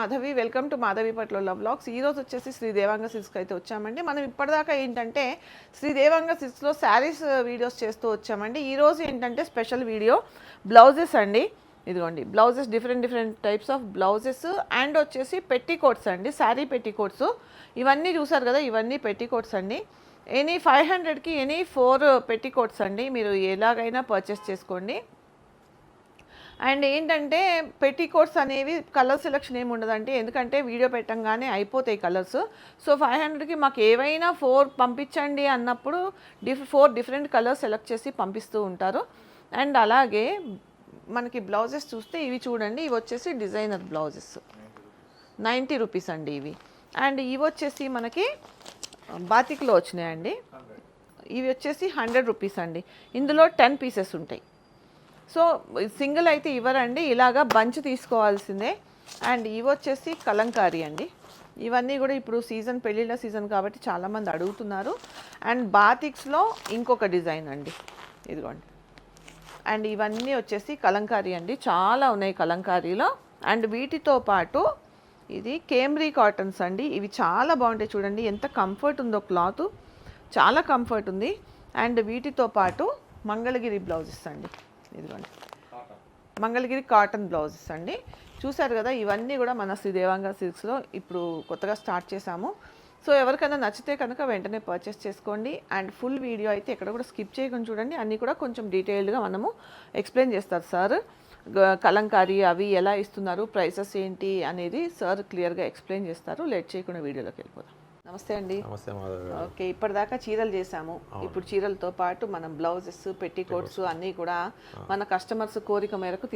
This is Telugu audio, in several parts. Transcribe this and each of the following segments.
మాధవి వెల్కమ్ టు మాధవి పట్ల బ్లాగ్స్ ఈరోజు వచ్చేసి శ్రీ దేవాంగ సిల్క్స్కి అయితే వచ్చామండి. మనం ఇప్పటిదాకా ఏంటంటే శ్రీ దేవాంగ సిల్క్స్లో శారీస్ uh, వీడియోస్ చేస్తూ వచ్చామండి. ఈరోజు ఏంటంటే స్పెషల్ వీడియో బ్లౌజెస్ అండి. ఇదిగోండి blouses different different types of blouses and వచ్చేసి పెట్టి కోట్స్ అండి. శారీ పెట్టి కోట్స్ ఇవన్నీ చూసారు కదా ఇవన్నీ పెట్టి కోట్స్ అండి. ఎనీ ఫైవ్ హండ్రెడ్కి any four uh, petticoats అండి. మీరు ఎలాగైనా పర్చేస్ చేసుకోండి. అండ్ ఏంటంటే పెట్టి కోట్స్ అనేవి కలర్ సెలెక్షన్ ఏమి ఉండదండి. ఎందుకంటే వీడియో పెట్టంగానే అయిపోతాయి కలర్స్. సో ఫైవ్ హండ్రెడ్కి మాకు ఏవైనా ఫోర్ పంపించండి అన్నప్పుడు diff four different colours select చేసి పంపిస్తూ ఉంటారు. అండ్ అలాగే మనకి బ్లౌజెస్ చూస్తే ఇవి చూడండి ఇవి వచ్చేసి డిజైనర్ బ్లౌజెస్. నైంటీ రూపీస్ అండి ఇవి. అండ్ ఇవి వచ్చేసి మనకి బాతిక్లో వచ్చినాయండి. ఇవి వచ్చేసి హండ్రెడ్ రూపీస్ అండి. ఇందులో టెన్ పీసెస్ ఉంటాయి. సో సింగిల్ అయితే ఇవ్వరండి. ఇలాగా బంచ్ తీసుకోవాల్సిందే. అండ్ ఇవి వచ్చేసి కలంకారీ అండి. ఇవన్నీ కూడా ఇప్పుడు సీజన్ పెళ్ళిళ్ళ సీజన్ కాబట్టి చాలామంది అడుగుతున్నారు. అండ్ బాతిక్స్లో ఇంకొక డిజైన్ అండి. ఇదిగోండి. అండ్ ఇవన్నీ వచ్చేసి కలంకారీ అండి. చాలా ఉన్నాయి కలంకారీలో. అండ్ వీటితో పాటు ఇది కేమ్రీ కాటన్స్ అండి. ఇవి చాలా బాగుంటాయి చూడండి. ఎంత కంఫర్ట్ ఉందో క్లాత్. చాలా కంఫర్ట్ ఉంది. అండ్ వీటితో పాటు మంగళగిరి బ్లౌజెస్ అండి. ఇదిగోండి. మంగళగిరి కాటన్ బ్లౌజెస్ అండి. చూశారు కదా ఇవన్నీ కూడా మన శ్రీ దేవాంగ సిల్క్స్లో ఇప్పుడు కొత్తగా స్టార్ట్ చేశాము. సో ఎవరికైనా నచ్చితే కనుక వెంటనే పర్చేస్ చేసుకోండి. అండ్ ఫుల్ వీడియో అయితే ఎక్కడ కూడా స్కిప్ చేయకుండా చూడండి. అన్నీ కూడా కొంచెం డీటెయిల్డ్గా మనము ఎక్స్ప్లెయిన్ చేస్తారు సార్. కలంకారీ అవి ఎలా ఇస్తున్నారు ప్రైసెస్ ఏంటి అనేది సార్ క్లియర్గా ఎక్స్ప్లెయిన్ చేస్తారు. లేట్ చేయకుండా వీడియోలోకి వెళ్ళిపోదాం. నమస్తే అండి. నమస్తే ఓకే ఇప్పటిదాకా చీరలు చేసాము ఇప్పుడు చీరలతో పాటు మనం బ్లౌజెస్ పెట్టి కోట్స్ అన్నీ కూడా మన కస్టమర్స్ కోరిక మేరకు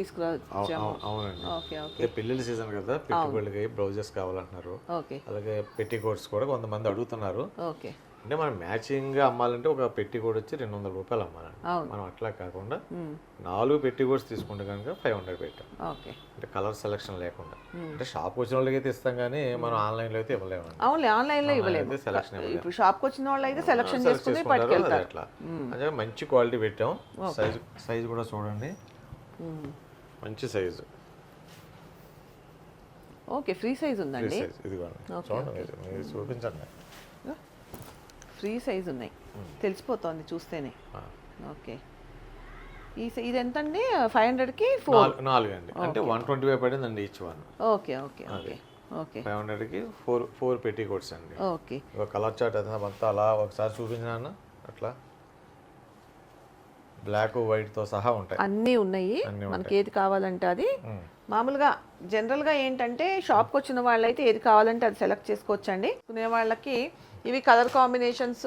అవునండి. Okay okay. సీజన్ కదా పెట్టుబడులకి బ్లౌజెస్ కావాలంటున్నారు. ఓకే. అలాగే పెట్టి కోట్స్ కూడా కొంతమంది అడుగుతున్నారు. ఓకే. అంటే మనం మ్యాచింగ్గా అమ్మాలంటే ఒక పెట్టి కోడ్ వచ్చి రెండు వందల రూపాయలు అమ్మాలండి. అవును. మనం అట్లా కాకుండా. నాలుగు పెట్టి కోడ్స్ తీసుకుంటే కనుక ఫైవ్ హండ్రెడ్ పెట్టాం. ఓకే. అంటే కలర్ సెలెక్షన్ లేకుండా. అంటే షాప్ వచ్చిన వాళ్ళకి అయితే ఇస్తాం కానీ మనం ఆన్లైన్లో అయితే ఇవ్వలేమండి. అవునులే ఆన్లైన్లో ఇవ్వలేము. సెలక్షన్ ఇప్పుడు షాప్కి వచ్చిన వాళ్ళు అయితే సెలక్షన్ చేసుకుని పట్టుకెళ్తారు. అట్లా. అంటే మంచి క్వాలిటీ పెట్టాం. సైజ్ సైజ్ కూడా చూడండి. మంచి సైజు. ఓకే ఫ్రీ సైజ్ ఉందండి? చూడండి చూపించండి. ఫ్రీ సైజ్ ఉన్నాయి. తెలిసిపోతోంది చూస్తేనే. ఓకే. ఈ ఇది ఎంత అండి ఫైవ్ హండ్రెడ్కి ఫోర్? నాలుగు అండి అంటే వన్ ట్వంటీ ఫైవ్ పడిందండి each one. Okay okay okay okay. Five హండ్రెడ్కి ఫోర్ ఫోర్ పెట్టి కోట్స్ అండి. ఓకే. ఒక కలర్ చార్ట్ అయితే అంతా అలా ఒకసారి చూపించినా అట్లా? బ్లాక్ వైట్తో సహా ఉంటాయి. అన్నీ ఉన్నాయి. మనకి ఏది కావాలంటే అది. మ్మ్. మామూలుగా జనరల్గా ఏంటంటే షాప్కి వచ్చిన వాళ్ళైతే ఏది కావాలంటే అది సెలెక్ట్ చేసుకోవచ్చండి. కొనే వాళ్ళకి ఇవి కలర్ కాంబినేషన్స్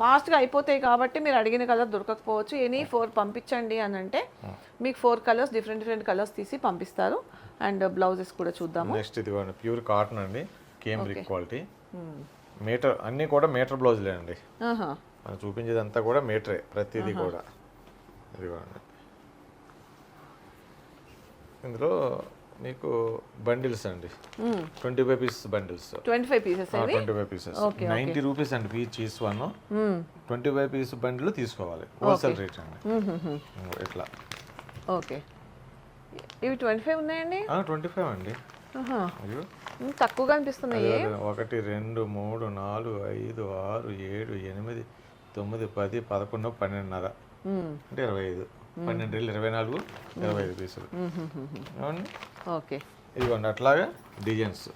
ఫాస్ట్గా అయిపోతాయి కాబట్టి మీరు అడిగిన కలర్ దొరకకపోవచ్చు. ఎనీ ఫోర్ పంపించండి అని అంటే మీకు four colours different different colours తీసి పంపిస్తారు. అండ్ బ్లౌజెస్ కూడా చూద్దాము. నెక్స్ట్ ఇదిగోండి ప్యూర్ కాటన్ అండి. కేంబ్రిక్ క్వాలిటీ. మీటర్ అన్నీ కూడా మీటర్ బ్లౌజులే అండి. మనం చూపించేదంతా కూడా మీటరే ప్రతిదీ కూడా. ఇదిగోండి ఇందులో మీకు బండిల్స్ అండి. Twenty five pieces bundles. Twenty five pieces twenty five pieces ninety rupees అండి piece each one. Twenty five piece bundle తీసుకోవాలి. హోల్సేల్ రేట్ అండి. ఇట్లా. ఓకే. ఇవి ట్వంటీ ఫైవ్ ఉన్నాయండి? ట్వంటీ ఫైవ్ అండి. తక్కువగా అనిపిస్తున్నాయి. ఒకటి రెండు మూడు నాలుగు ఐదు ఆరు ఏడు ఎనిమిది తొమ్మిది పది పదకొండు పన్నెండున్నర. అంటే ఇరవై ఐదు. పన్నెండు వేలు ఇరవై నాలుగు ఇరవై ఐదు పీసులు. ఓకే. ఇదిగోండి అట్లాగా డిజైన్స్.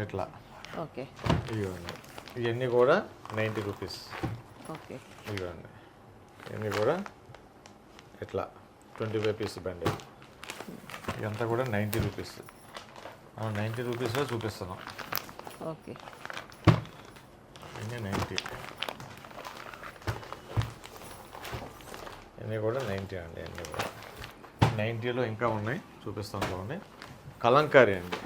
ఇట్లా ఓకే. ఇదిగోండి ఇవన్నీ కూడా నైంటీ రూపీస్. ఓకే. ఇదిగోండి ఇవన్నీ కూడా ఇట్లా ట్వంటీ ఫైవ్ పీస్ బండి. ఇదంతా కూడా నైంటీ రూపీస్. నైంటీ రూపీస్లో చూపిస్తున్నాం. ఓకే. ఇవన్నీ నైంటీ. ఇవన్నీ కూడా నైంటీ అండి అన్నీ కూడా. నైంటీలో ఇంకా ఉన్నాయి చూపిస్తాం చూడండి. కలంకారీ అండి.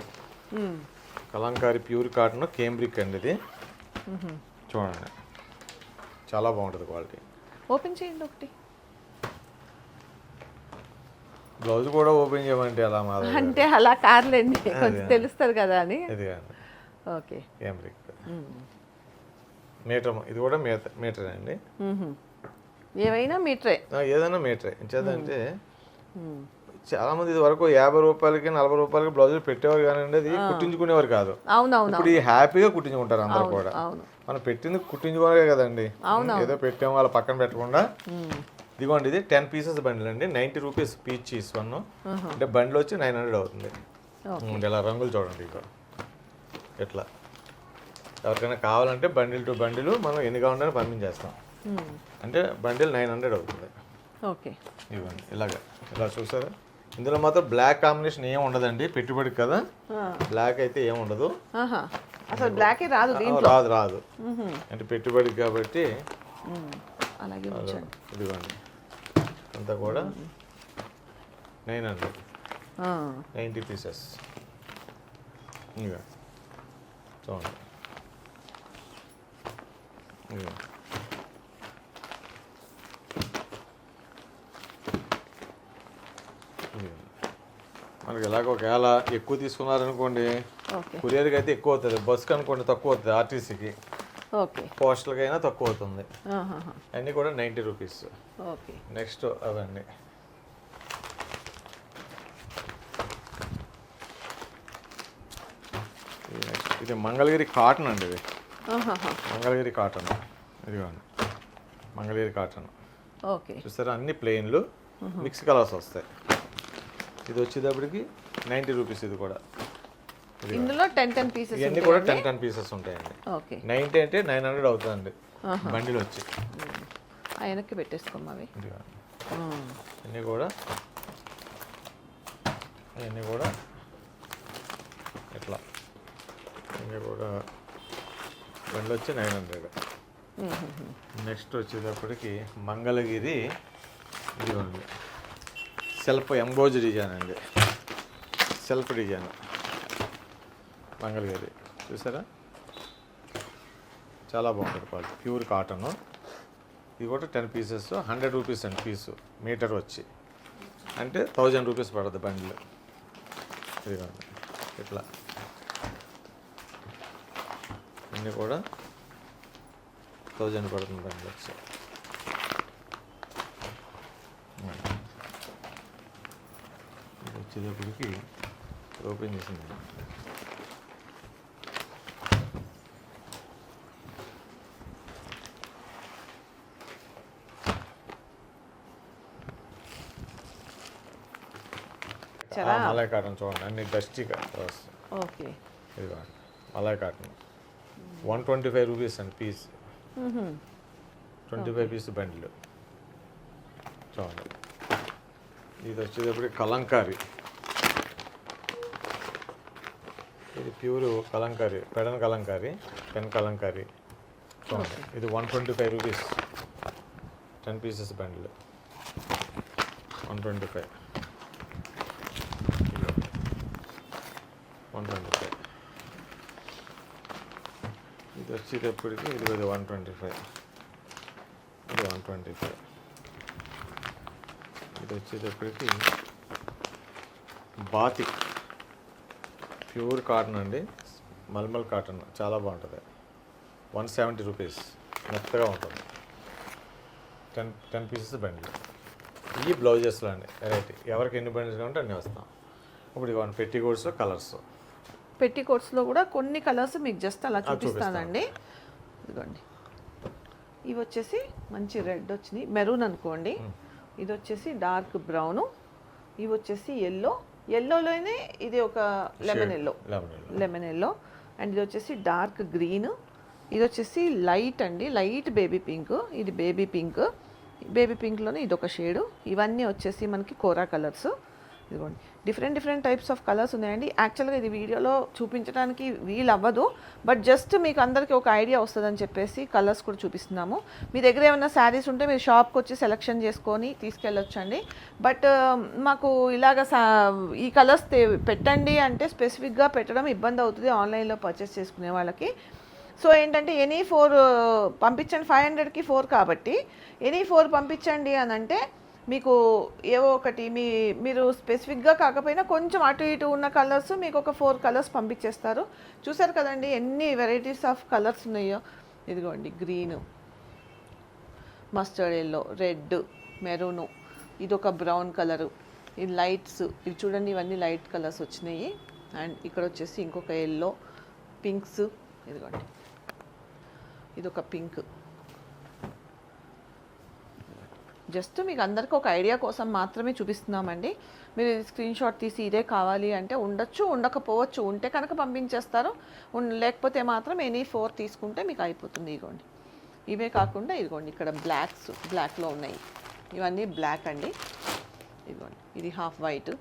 కలంకారీ ప్యూర్ కాటన్ కేంబ్రిక్ అండి ఇది. చూడండి. చాలా బాగుంటుంది క్వాలిటీ. ఓపెన్ చేయండి ఒకటి. బ్లౌజ్ కూడా ఓపెన్ చేయమంటే ఎలా మాది అంటే అలా కార్లేండి కొంచెం తెలుస్తుంది కదా అని. ఇది ఓకే. కేంబ్రిక్. మీటర్ ఇది కూడా మీటర్ మీటర్ అండి. ఏవైనా మీటరే. ఏదైనా మీటరే. ఇంచేదంటే మ్మ్. చాలా మంది ఇది వరకు యాభై రూపాయలకి నలభై రూపాయలకి బ్లౌజులు పెట్టేవారు కానీ అది కుట్టించుకునేవారు కాదు. ఇప్పుడు ఈ హ్యాపీగా కుట్టించుకుంటారు అందరు కూడా. మనం పెట్టింది కుట్టించుకోవాలి కదండి. ఏదో పెట్టాము వాళ్ళ పక్కన పెట్టకుండా. ఇదిగోండి ఇది టెన్ పీసెస్ బండిల్ అండి. Ninety rupees each one. అంటే బండిల్ వచ్చి నైన్ హండ్రెడ్ అవుతుంది. ఇలా రంగులు చూడండి ఇక ఎట్లా? ఎవరికైనా కావాలంటే బండిల్ టు బండిల్ మనం ఎన్ని కావాలంటే పంపించేస్తాం. అంటే బండిల్ నైన్ హండ్రెడ్ అవుతుంది. ఓకే ఇవ్వండి ఇలాగ. ఇలా చూసారా? ఇందులో మాత్రం బ్లాక్ కాంబినేషన్ ఏం ఉండదండి పెట్టుబడికి కదా. బ్లాక్ అయితే ఏం ఉండదు. అసలు బ్లాకే రాదు రాదు రాదు. అంటే పెట్టుబడికి కాబట్టి. అలాగే ఉంచండి. ఇదిగోండి. అంతా కూడా నైన్ హండ్రెడ్. Ninety pieces. ఇక చూడండి. ఇక మనకి ఎలాగ ఒకవేళ ఎక్కువ తీసుకున్నారనుకోండి కొరియర్కి అయితే ఎక్కువ అవుతుంది. బస్కి అనుకోండి తక్కువ అవుతుంది ఆర్టీసీకి. ఓకే. పోస్టల్కి అయినా తక్కువ అవుతుంది. అన్నీ కూడా నైంటీ రూపీస్. ఓకే. నెక్స్ట్ అవన్నీ. ఇది మంగళగిరి కాటన్ అండి ఇది. మంగళగిరి కాటన్. ఇదిగోండి. మంగళగిరి కాటన్. ఓకే. చూస్తారా అన్ని ప్లెయిన్లు మిక్స్ కలర్స్ వస్తాయి. ఇది వచ్చేటప్పటికి నైంటీ రూపీస్ ఇది కూడా. ఇది ఇందులో టెన్ టెన్ పీసెస్ ఇవన్నీ కూడా టెన్ టెన్ పీసెస్ ఉంటాయండి. ఓకే. నైంటీ అంటే నైన్ హండ్రెడ్ అవుతుందండి. బండిలు వచ్చి ఆ వెనక్కి పెట్టేసుకోమ్మా అవి. ఇవన్నీ కూడా. ఇవన్నీ కూడా ఇట్లా. ఇవన్నీ కూడా బండ్లు వచ్చి నైన్ హండ్రెడ్. నెక్స్ట్ వచ్చేటప్పటికి మంగళగిరి. ఇదిగోండి. సెల్ఫ్ ఎంబోజ్ డిజైన్ అండి. Self design. మంగళగిరి చూసారా? చాలా బాగుంటుంది క్వాలిటీ. Pure cotton. ఇది కూడా టెన్ పీసెస్ హండ్రెడ్ రూపీస్ అండి పీసు. మీటర్ వచ్చి. అంటే థౌజండ్ రూపీస్ పడుతుంది బండిలు. ఇదిగోండి ఇట్లా. అన్నీ కూడా థౌజండ్ పడుతుంది బండ్లు వచ్చి ఇది వచ్చేటప్పటికి ఓపెన్ చేసింది మలై కాటన్ చూడండి అన్ని డస్టీగా వస్తాయి okay malai cotton one twenty five rupees అండి పీస్. ట్వంటీ ఫైవ్ పీస్ బండిలు చూడండి ఇది వచ్చేటప్పటికి కలంకారీ ఇది ప్యూర్ కలంకారీ పెడన్ కలంకారీ పెన్ కలంకారీ. చూడండి. ఇది one twenty five rupees. Ten pieces బండిలు. One twenty five. One twenty five. ఇది వచ్చేటప్పటికి ఇది వన్ ట్వంటీ ఫైవ్. ఇది వన్ ట్వంటీ ఫైవ్. ఇది వచ్చేటప్పటికి బాతిక్. ప్యూర్ కాటన్ అండి. మల్మల్ కాటన్ చాలా బాగుంటుంది. One seventy rupees. మెత్తగా ఉంటుంది. టెన్ టెన్ పీసెస్ బండి ఈ బ్లౌజెస్లో అండి వెరైటీ. ఎవరికి ఎన్ని బండిల్స్ కావాలంటే అన్నీ వస్తాం. ఇప్పుడు ఇవన్నీ పెట్టి కోడ్స్ కలర్స్. పెట్టి కోట్స్లో కూడా కొన్ని కలర్స్ మీకు జస్ట్ అలా చూపిస్తాను. చూపిస్తానండి. ఇదిగోండి. ఇవి వచ్చేసి మంచి రెడ్ వచ్చినాయి. మెరూన్ అనుకోండి. ఇది వచ్చేసి డార్క్ బ్రౌన్. ఇవి వచ్చేసి ఎల్లో. ఎల్లోలోనే ఇది ఒక lemon yellow lemon yellow and ఇది వచ్చేసి డార్క్ గ్రీన్ ఇది వచ్చేసి లైట్ అండి. లైట్ బేబీ పింక్ ఇది బేబీ పింక్ బేబీ పింక్లోనే ఇది ఒక షేడు ఇవన్నీ వచ్చేసి మనకి కోరా కలర్స్. ఇదిగోండి. Different different types of colours ఉన్నాయండి. యాక్చువల్గా ఇది వీడియోలో చూపించడానికి వీలు అవ్వదు బట్ జస్ట్ మీకు అందరికీ ఒక ఐడియా వస్తుందని చెప్పేసి కలర్స్ కూడా చూపిస్తున్నాము. మీ దగ్గర ఏమైనా శారీస్ ఉంటే మీరు షాప్కి వచ్చి సెలెక్షన్ చేసుకొని తీసుకెళ్ళొచ్చండి. బట్ um, మాకు ఇలాగ సా ఈ కలర్స్ పెట్టండి అంటే స్పెసిఫిక్గా పెట్టడం ఇబ్బంది అవుతుంది ఆన్లైన్లో పర్చేస్ చేసుకునే వాళ్ళకి. సో ఏంటంటే ఎనీ ఫోర్ uh, పంపించండి. ఫైవ్ హండ్రెడ్కి ఫోర్ కాబట్టి. ఎనీ ఫోర్ పంపించండి అని అంటే మీకు ఏవో ఒకటి మీ మీరు స్పెసిఫిక్గా కాకపోయినా కొంచెం అటు ఇటు ఉన్న కలర్స్ మీకు ఒక ఫోర్ కలర్స్ పంపించేస్తారు. చూసారు కదండి ఎన్ని వెరైటీస్ ఆఫ్ కలర్స్ ఉన్నాయో. ఇదిగోండి green mustard yellow red maroon ఇది ఒక బ్రౌన్ కలరు. ఇది లైట్స్ ఇవి చూడండి ఇవన్నీ లైట్ కలర్స్ వచ్చినాయి. అండ్ ఇక్కడ వచ్చేసి ఇంకొక ఎల్లో పింక్స్ ఇదిగోండి. ఇది ఒక పింక్. జస్ట్ మీకు అందరికీ ఒక ఐడియా కోసం మాత్రమే చూపిస్తున్నామండి. మీరు స్క్రీన్ షాట్ తీసి ఇదే కావాలి అంటే ఉండొచ్చు ఉండకపోవచ్చు ఉంటే కనుక పంపించేస్తారు. లేకపోతే మాత్రం ఎనీ ఫోర్ తీసుకుంటే మీకు అయిపోతుంది ఇదిగోండి ఇవే కాకుండా ఇదిగోండి ఇక్కడ బ్లాక్స్ బ్లాక్లో ఉన్నాయి. ఇవన్నీ బ్లాక్ అండి. ఇదిగోండి ఇది హాఫ్ వైట్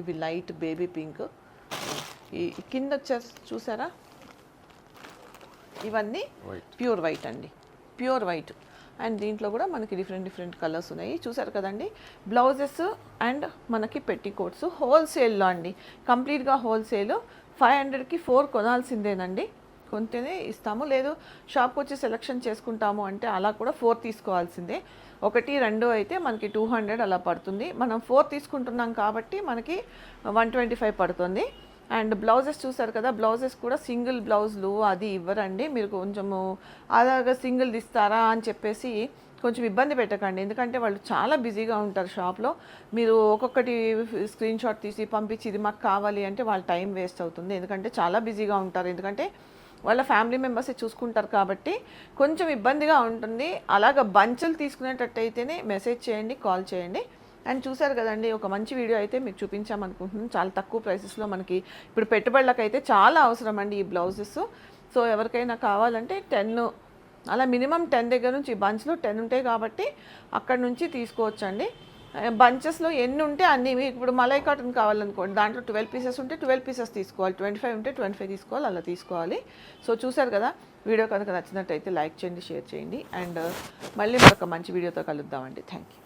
ఇవి లైట్ బేబీ పింక్. ఈ కింద వచ్చేసి చూసారా? ఇవన్నీ ప్యూర్ వైట్ అండి. Pure white. అండ్ దీంట్లో కూడా మనకి డిఫరెంట్ డిఫరెంట్ కలర్స్ ఉన్నాయి. చూసారు కదండి? బ్లౌజెస్ అండ్ మనకి పెట్టి కోట్స్ హోల్సేల్లో అండి. కంప్లీట్గా హోల్సేల్ ఫైవ్ హండ్రెడ్కి ఫోర్ కొనాల్సిందేనండి. కొంటేనే ఇస్తాము. లేదు షాప్కి వచ్చి సెలెక్షన్ చేసుకుంటాము అంటే అలా కూడా ఫోర్ తీసుకోవాల్సిందే. ఒకటి రెండు అయితే మనకి టూ హండ్రెడ్ అలా పడుతుంది. మనం ఫోర్ తీసుకుంటున్నాం కాబట్టి మనకి వన్ ట్వంటీ ఫైవ్ పడుతుంది. అండ్ బ్లౌజెస్ చూసారు కదా బ్లౌజెస్ కూడా సింగిల్ బ్లౌజులు అది ఇవ్వరండి. మీరు కొంచెము అలాగా సింగిల్ ఇస్తారా అని చెప్పేసి కొంచెం ఇబ్బంది పెట్టకండి. ఎందుకంటే వాళ్ళు చాలా బిజీగా ఉంటారు షాప్లో. మీరు ఒక్కొక్కటి స్క్రీన్ షాట్ తీసి పంపించి ఇది మాకు కావాలి అంటే వాళ్ళ టైం వేస్ట్ అవుతుంది. ఎందుకంటే చాలా బిజీగా ఉంటారు. ఎందుకంటే వాళ్ళ ఫ్యామిలీ మెంబర్స్ చూసుకుంటారు కాబట్టి కొంచెం ఇబ్బందిగా ఉంటుంది. అలాగ బంచులు తీసుకునేటట్టయితేనే మెసేజ్ చేయండి కాల్ చేయండి. అండ్ చూసారు కదండి ఒక మంచి వీడియో అయితే మీకు చూపించామనుకుంటున్నాను. చాలా తక్కువ ప్రైసెస్లో మనకి ఇప్పుడు పెట్టుబడులకు అయితే చాలా అవసరం అండి ఈ బ్లౌజెస్. సో ఎవరికైనా కావాలంటే టెన్ అలా మినిమం టెన్ దగ్గర నుంచి బంచ్లో టెన్ ఉంటాయి కాబట్టి అక్కడ నుంచి తీసుకోవచ్చండి. బంచెస్లో ఎన్ని ఉంటే అన్ని మీకు ఇప్పుడు మలై కాటన్ కావాలనుకోండి దాంట్లో ట్వెల్వ్ పీసెస్ ఉంటే ట్వెల్వ్ పీసెస్ తీసుకోవాలి ట్వంటీ ఫైవ్ ఉంటే ట్వంటీ ఫైవ్ తీసుకోవాలి అలా తీసుకోవాలి. సో చూసారు కదా వీడియో కనుక నచ్చినట్టయితే లైక్ చేయండి షేర్ చేయండి. అండ్ మళ్ళీ మరొక మంచి వీడియోతో కలుద్దామండి. Thank you